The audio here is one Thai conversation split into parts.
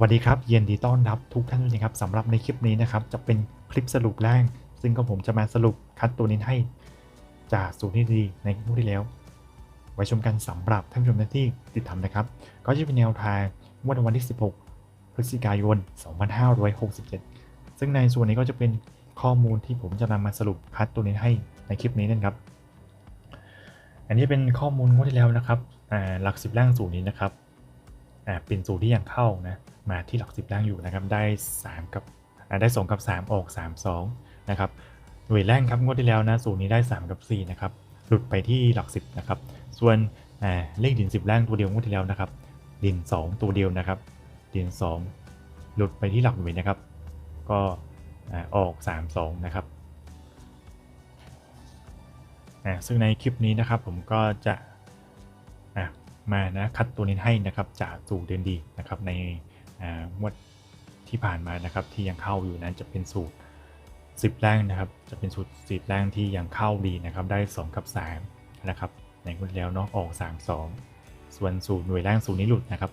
วัสดีครับเย็นดีต้อนรับทุกท่านด้วยนะครับสำหรับในคลิปนี้นะครับจะเป็นคลิปสรุปแรกซึ่งก็ผมจะมาสรุปคัดตัวนี้ให้จากสูตรที่ดีในคลิปที่แล้ว ไว้ชมกันสำหรับท่านผู้ชมที่ติดตามนะครับ ก็จะเป็นแนวทางงวดวันที่ 16 พฤศจิกายน 2567 ซึ่งในส่วนนี้ก็จะเป็นข้อมูลที่ผมจะนำมาสรุปคัดตัวนี้ให้ในคลิปนี้นะครับ อันนี้เป็นข้อมูลงวดที่แล้วนะครับหลักสิบล่างสูตรนี้นะครับเป็นสูตรที่ยังเข้านะ มาที่หลักสิบล่างอยู่นะครับได้ 3 กับได้2กับ 3 ออก 3 2นะครับหน่วยแรกครับงวดที่แล้วนะสูตรนี้ได้ 3 กับ4นะครับหลุดไปที่หลักสิบนะครับส่วนอ่าเลขดิน 10ล่างตัวเดียวงวดที่แล้วนะครับดิน 2 ตัวเดียวนะครับดิน 2 หลุดไปที่หลักหน่วยนะครับ ก็อ่าออก 3 2นะครับอ่าซึ่งในคลิปนี้นะครับผมก็จะอะมานะคัดตัวนี้ให้นะครับจากสูตรเดินดีนะครับใน งวดที่ผ่านมานะครับที่ยังเข้าอยู่นั้นจะเป็นสูตร 10 แรงนะครับ จะเป็นสูตร 10 แรงที่ยังเข้าดีนะครับ ได้ 2 กับ 3 นะครับ ในงวดแล้วเนาะออก 3 2 ส่วนสูตรหน่วยแรงสูตรนี้หลุดนะครับ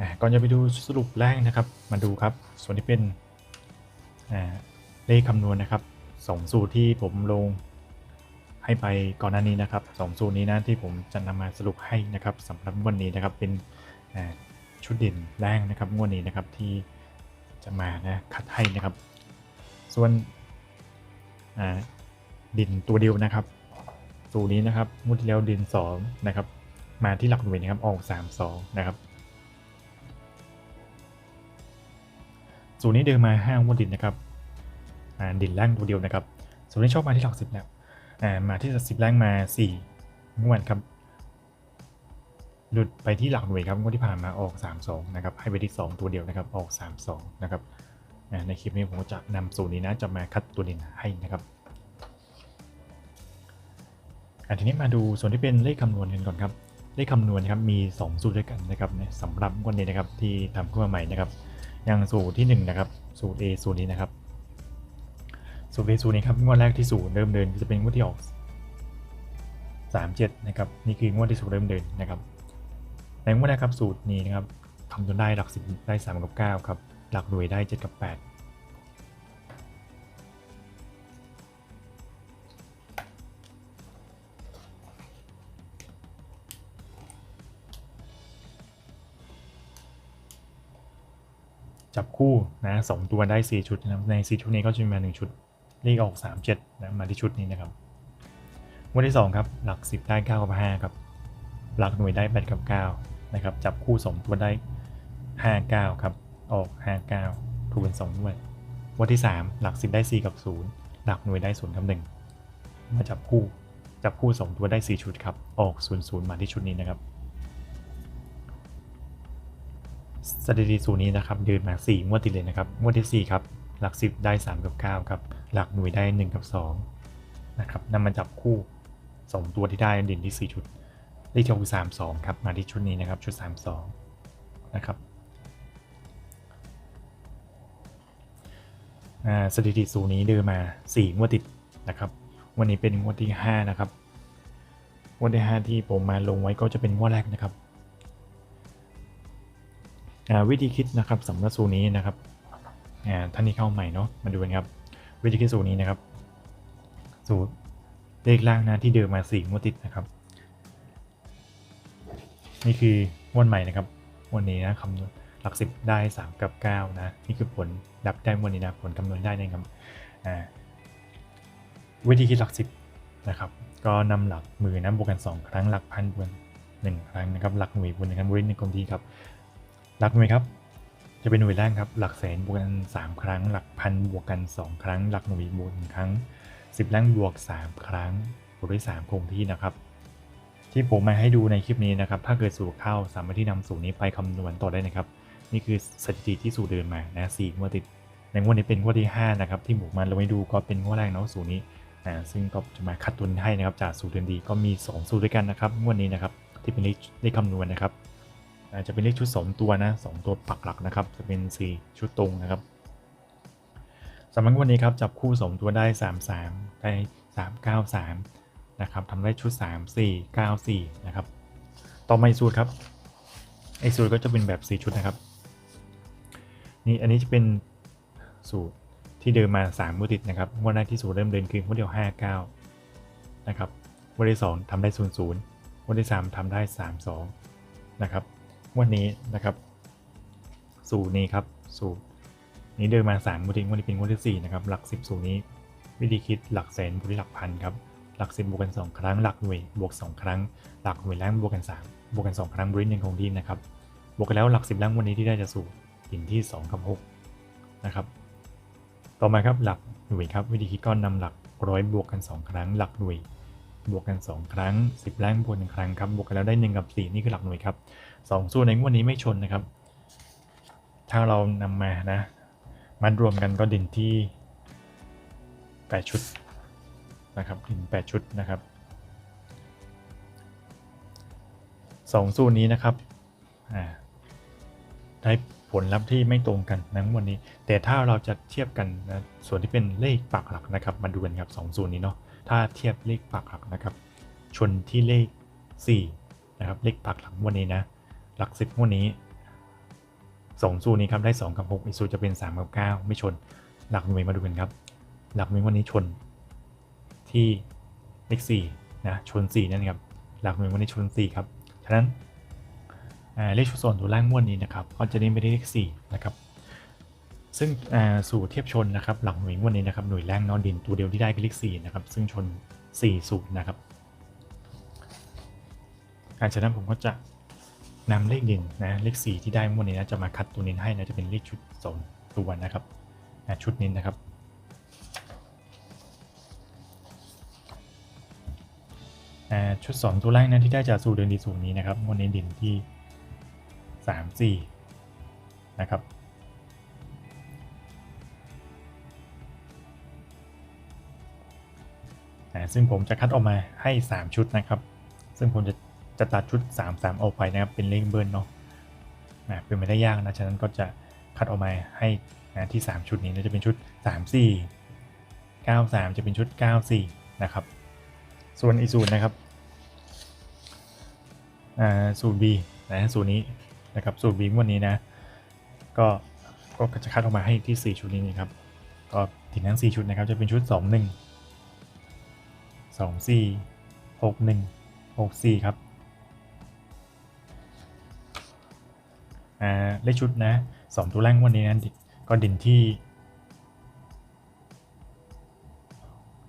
อะก่อนจะไปดูสรุปแรกนะครับ มาดูครับ ส่วนที่เป็นอ่าเลขคำนวณนะครับสองสูตรที่ผมลงให้ไปก่อนหน้านี้นะครับสองสูตรนี้นะที่ผมจะนำมาสรุปให้นะครับสำหรับวันนี้นะครับเป็น ชุดเด่นแรงนะครับงวดนี้นะครับที่จะมานะคัดให้นะครับ ส่วนดินตัวเดียวนะครับสูตรนี้นะครับงวดที่แล้วดิน2นะครับ มาที่หลักหน่วยนะครับออก3 2นะครับสูตรนี้เดินมา5งวดดินนะครับดินแรงตัวเดียวนะครับสูตรนี้ชอบมาที่หลัก10แล้วอ่ามาที่หลัก10แรงมา4งวดครับ หลุดไปที่หลักหน่วยครับงวดที่ผ่านมาออก 3 2 นะครับ ให้ไปที่ 2 ตัวเดียวนะครับ ออก 3 2 นะครับ ในคลิปนี้ผมจะนำสูตรนี้นะ จะมาคัดตัวเด่นให้นะครับอันทีนี้มาดูส่วนที่เป็นเลขคำนวณกันก่อนครับ เลขคำนวณครับมี 2 สูตรด้วยกันนะครับสำหรับวันนี้นะครับที่ทำขึ้นมาใหม่นะครับ อย่างสูตรที่ 1 นะครับ สูตร A สูตรนี้นะครับ สูตร A สูตรนี้ครับงวดแรกที่สูตรเริ่มเดินจะเป็นงวดที่ออก37 นะครับ นี่คืองวดที่สูตรเริ่มเดินนะครับ ในงวดแรกครับสูตรนี้นะครับคำจนได้หลักสิบได้3กับ9ครับ หลักหน่วยได้7กับ8จับคู่นะสองตัวได้ 4 ชุดนะใน4ชุดนี้ก็จะมีมา 1 ชุดเลขออก 3 7นะมาที่ชุดนี้นะครับงวดที่ 2 ครับ หลัก 10 ได้9กับ5ครับ หลักหน่วยได้8กับ 9 นะครับ จับคู่2ตัวได้ 5 9 ครับ ออก 5 9ถูกเป็น2ด้วยวันที่ 3 หลัก10ได้ 4 กับ 0 หลักหน่วยได้0กับ1มาจับคู่จับคู่2ตัวได้ 4 ชุดครับ ออก0 0มาที่ชุดนี้นะครับสถิติสูตรนี้นะครับเดินมา4งวดติดเลยนะครับงวดที่ 4 ครับ หลัก 10 ได้ 3 กับ 9 ครับ หลักหน่วยได้ 1 กับ2นะครับนำมาจับคู่ 2 ตัวที่ได้เด่นที่ 4 ชุด เลขที่ออกคือ 32 ครับ มาที่ชุดนี้นะครับ ชุด 32 นะครับสถิติสูนี้เดินมา 4 งวดติดนะครับ วันนี้เป็นงวดที่ 5 นะครับ งวดที่ 5 ที่ผมมาลงไว้ก็จะเป็นงวดแรกนะครับ วิธีคิดนะครับสำหรับสูตรนี้นะครับอ่าท่านที่เข้าใหม่เนาะ มาดูกันครับ วิธีคิดสูตรนี้นะครับ สูตรเลขล่างนะที่เดิมมาสี่งวดติดนะครับ นี่คืองวดใหม่นะครับ วันนี้นะคำนวณหลักสิบได้ 3 กับ 9 นะ นี่คือผลดับได้งวันนี้นะ ผลคำนวณได้นะครับวิธีคิดหลักสิบนะครับ ก็นำหลักหมือนะบวกกัน 2 ครั้งหลักพันบวกหนึ่งครั้งนะครับ หลักหน่วยบวกหนึ่งครั้งบวกหนึ่งคงที่ครับ หลักหน่วยครับ จะเป็นหน่วยแรกครับ หลักแสนบวกกัน 3 ครั้ง หลักพันบวกกัน 2 ครั้ง หลักหน่วยบวกหนึ่งครั้ง 10แรงบวก 3 ครั้งบวกด้วย3คงที่นะครับ ที่ผมมาให้ดูในคลิปนี้นะครับ ถ้าเกิดสูตรเข้าสามารถที่นำสูตรนี้ไปคำนวณต่อได้นะครับ นี่คือสถิติที่สูตรเดินมานะสี่งวดติด ในงวดนี้เป็นงวดที่ 5 นะครับ ที่ผมมาลงให้ดูก็เป็นงวดแรกเนาะสูตรนี้อ่าซึ่งก็จะมาคัดตุนให้นะครับ จากสูตรเดินดีก็มี 2 สูตรด้วยกันนะครับ งวดนี้นะครับ ที่เป็นเลขเลขคำนวณนะครับอาจจะเป็นเลขชุด 2 ตัวนะ2ตัวปักหลักนะครับ จะเป็น 4 ชุดตรงนะครับสำหรับวันนี้ครับจับคู่ 2 ตัวได้ 3 3 ได้ 3 9 3 นะครับทำได้ชุด 3 4 9 4 นะครับ ต่อมาอีกสูตรครับไอสูตรก็จะเป็นแบบ 4 ชุดนะครับ นี่อันนี้จะเป็นสูตรที่เดินมา3งวดติดนะครับงวดแรกที่สูตรเริ่มเดินคืองวดเดียว 59 นะครับงวดที่ 2ทำได้ 00งวดที่ 3ทำได้ 32 นะครับงวดนี้นะครับสูตรนี้ครับสูตรนี้เดินมา3งวดติดงวดนี้เป็นงวดที่4นะครับหลัก 10 สูตรนี้ วิธีคิดหลักแสนบวกที่หลักพันครับ หลัก 10 บวกกัน 2 ครั้ง หลักหน่วยบวก 2 ครั้ง หลักหน่วยแรกบวกกัน 3 บวกกัน 2 ครั้งบริเวณของทีนะครับ บวกกันแล้วหลัก 10ล่างวันนี้ที่ได้จะสู่หินที่ 2 กับ 6 นะครับ ต่อมาครับหลักหน่วยครับวิธีคิดก็นำหลักร้อยบวกกัน 2 ครั้ง หลักหน่วยบวกกัน 2 ครั้ง 10ล่างบวกหนึ่งครั้งครับ บวกกันแล้วได้1กับ 4 นี่คือหลักหน่วยครับ2ส่วนในวดนี้ไม่ชนนะครับ ถ้าเรานำมานะ มันรวมกันก็ดินที่8ชุด นะครับดิน8ชุดนะครับสองสูตรนี้นะครับได้ผลลัพธ์ที่ไม่ตรงกันนะวันนี้ แต่ถ้าเราจะเทียบกันนะส่วนที่เป็นเลขปากหลักนะครับมาดูกันครับสองสูตรนี้เนาะถ้าเทียบเลขปากหลักนะครับ ชนที่เลข4นะครับเลขปากหลักวันนี้นะหลัก10วันนี้สองสูตรนี้ครับได้2กับ6อีกสูตรจะเป็น3กับ9ไม่ชน หลักหน่วยมาดูกันครับ หลักหน่วยวันนี้ชน ที่เลข4นะชน 4 นั่นครับหลักหน่วยวันนี้ชน 4 ครับฉะนั้นเลขชุดส่วนตัวล่างม้วนนี้นะครับก็จะเน้นไปที่เลข4นะครับซึ่งสูตรเทียบชนนะครับหลักหน่วยม้วนนี้นะครับหน่วยแรกนอนดินตัวเดียวที่ได้คือเลข4นะครับซึ่งชน 4 สูตรนะครับการฉะนั้นผมก็จะนำเลขด่นนะเลข 4 ที่ได้ม้วนนี้นะจะมาคัดตัวเน้นให้นะจะเป็นเลขชุด2ตัวนะครับชุดนี้นะครับ ชุด 2 ตัวแรกนะที่ได้จากสูตรเดินดีสูตรนี้นะครับวันนี้ดินที่ 3 4 นะครับ ซึ่งผมจะคัดออกมาให้ 3 ชุดนะครับ ซึ่งผมจะจะตัดชุด 3 3 ออกไปนะครับ เป็นเลขเบิร์นเนาะนะเป็นไม่ได้ยากนะ ฉะนั้นก็จะคัดออกมาให้นะที่ 3 ชุดนี้จะเป็นชุด 3 4 9 3 จะเป็นชุด 9 4 นะครับ ส่วนอีสูตรนะครับ สูตร B นะสูตรนี้นะครับสูตร B วันนี้นะ ก็ก็จะคัดออกมาให้ที่ 4 ชุดนี้นะครับก็ถึงทั้ง 4 ชุดนะครับจะเป็นชุด 2 1 2 4 6 1 6 4 ครับอ่าเลขชุดนะ 2 ตัวแรกวันนี้นะก็ดินที่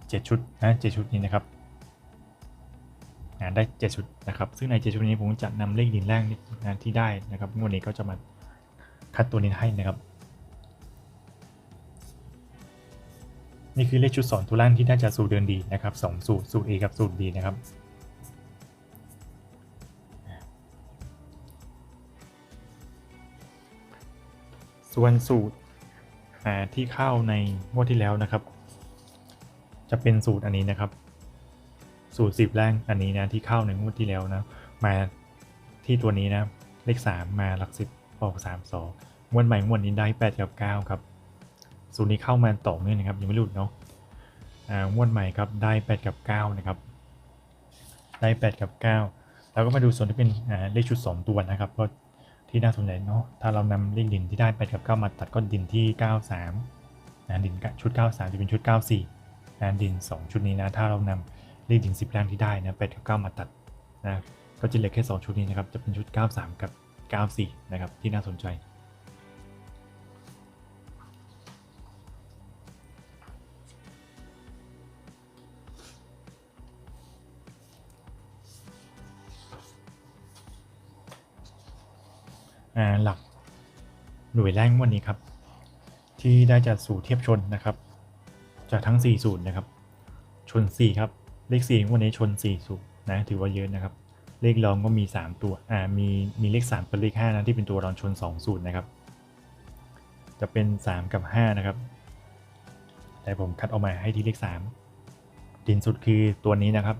7 ชุดนะ7ชุดนี้นะครับ ได้7ชุดนะครับ ซึ่งใน 7 ชุดนี้ผมจะนำเลขดินแรกนะที่ได้นะครับงวดนี้ก็จะมาคัดตัวนี้ให้นะครับ นี่คือเลขชุด2ตัวล่างที่ได้จากสูตรเดินดีนะครับ2สูตรสูตร A กับสูตร B นะครับส่วนสูตรที่เข้าในงวดที่แล้วนะครับ จะเป็นสูตรอันนี้นะครับ สูตรสิบแรงอันนี้นะที่เข้าในงวดที่แล้วนะมาที่ตัวนี้นะเลข3มมาหลักสิบออก3 2งงวดใหม่งวดนี้ได้8กับ9ครับสูตรนี้เข้ามาต่อเนื่องนะครับยังไม่หลุดเนาะอ่างวดใหม่ครับได้8กับ9นะครับได้8กับ9แล้วก็มาดูส่วนที่เป็นเลขชุด2ตัวนะครับก็ที่น่าสนใจเนาะถ้าเรานำเลขดินที่ได้8กับ9มาตัดก็ดินที่93นะดินชุด93จะเป็นชุด94นะดิน2ชุดนี้นะถ้าเรานำ เลขถึง 10แรงที่ได้นะ8กับ9มาตัดนะก็จะเหลือแค่ 2 ชุดนี้นะครับ จะเป็นชุด 93 กับ 94 นะครับ ที่น่าสนใจ หลักหน่วยแรกวันนี้ครับ ที่ได้จากสู่เทียบชนนะครับ จากทั้ง 4 สูตรนะครับ ชน 4 ครับ เลขสี่วันนี้ชนสี่สูนะถือว่าเยอะนะครับ เลขรองก็มี 3 ตัวอ่ามีมีเลข 3 กับเลข5นะที่เป็นตัวรองชน2สูตรนะครับ จะเป็น 3 กับ 5 นะครับ แต่ผมคัดออกมาให้ที่เลข 3 ดินสุดคือตัวนี้นะครับ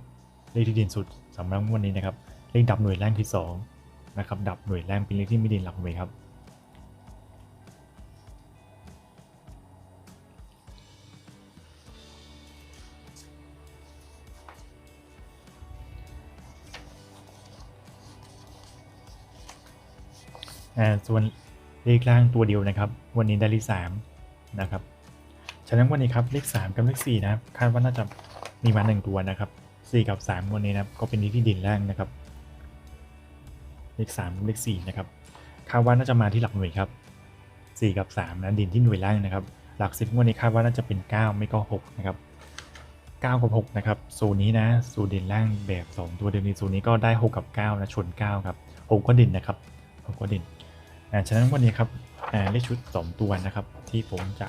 เลขที่ดินสุดสำหรับวันนี้นะครับ เลขดับหน่วยแรงที่2นะครับดับหน่วยแรงเป็นเลขที่ไม่ดินหลักหน่วยครับ ส่วนเลขล่างตัวเดียวนะครับ วันนี้ได้เลขสามนะครับ ฉะนั้นวันนี้ครับเลขสามกับเลขสี่นะครับคาดว่าน่าจะมีมาหนึ่งตัวนะครับสี่กับสามวันนี้นะครับก็เป็นที่ดินล่างนะครับ เลขสามเลขสี่นะครับคาดว่าน่าจะมาที่หลักหน่วยครับสี่กับสามนะดินที่หน่วยล่างนะครับ หลักสิบวันนี้คาดว่าน่าจะเป็นเก้าไม่ก็หกนะครับเก้ากับหกนะครับสูนี้นะสูด่นล่างแบบสองตัวเดิมในสูนี้ก็ได้หกกับเก้านะชนเก้าครับหกก็ด่นนะครับหกก็ด่น ฉะนั้นวันนี้ครับอ่าเลขชุดสองตัวนะครับ ที่ผมจะ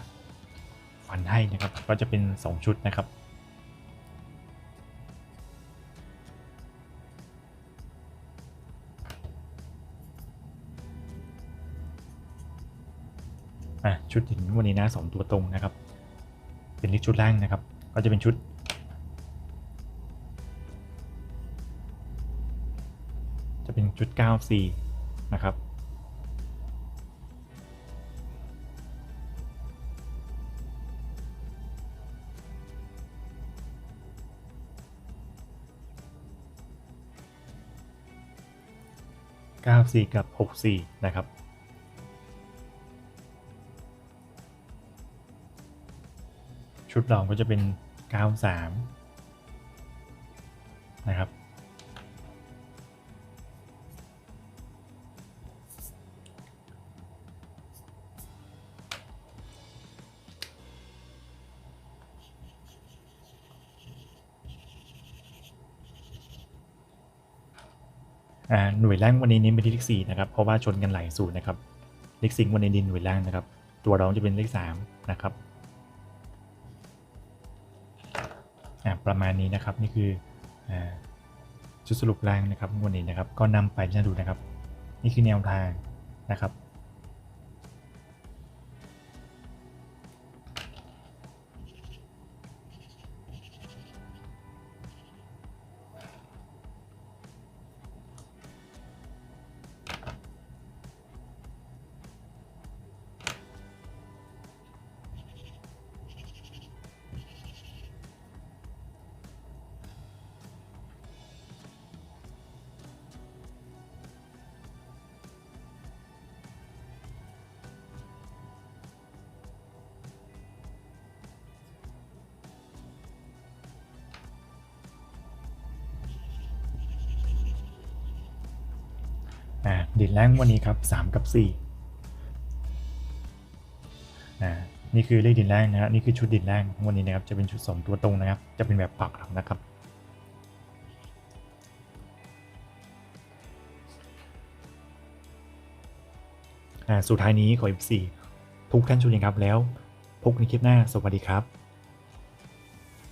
ฟันให้นะครับ ก็จะเป็นสองชุดนะครับชุดหินวันนี้นะสองตัวตรงนะครับ เป็นเลขชุดล่างนะครับ ก็จะเป็นชุดจะเป็นชุด 94 นะครับ 94 กับ 64 นะครับ ชุดรองก็จะเป็น 93 นะครับ หน่วยล่างวันนี้เน้นไปที่เลขสี่นะครับเพราะว่าชนกันหลายสูตรนะครับเลขสิงวันนี้ดินหน่วยล่างนะครับ ตัวรองจะเป็นเลขสามนะครับอ่าประมาณนี้นะครับนี่คือชุดสรุปแรงนะครับวันนี้นะครับ ก็นำไปพิจารณาดูนะครับ นี่คือแนวทางนะครับ อ่าด่นแรงวันนี้ครับ3กับ4อ่านี่คือเลขด่นแรงนะครับนี่คือชุดด่นแรงวันนี้นะครับจะเป็นชุด2ตัวตรงนะครับ จะเป็นแบบปักหลังนะครับอ่าสุดท้ายนี้ขอ F4 ทุกท่านชมครับแล้วพบในคลิปหน้าสวัสดีครับ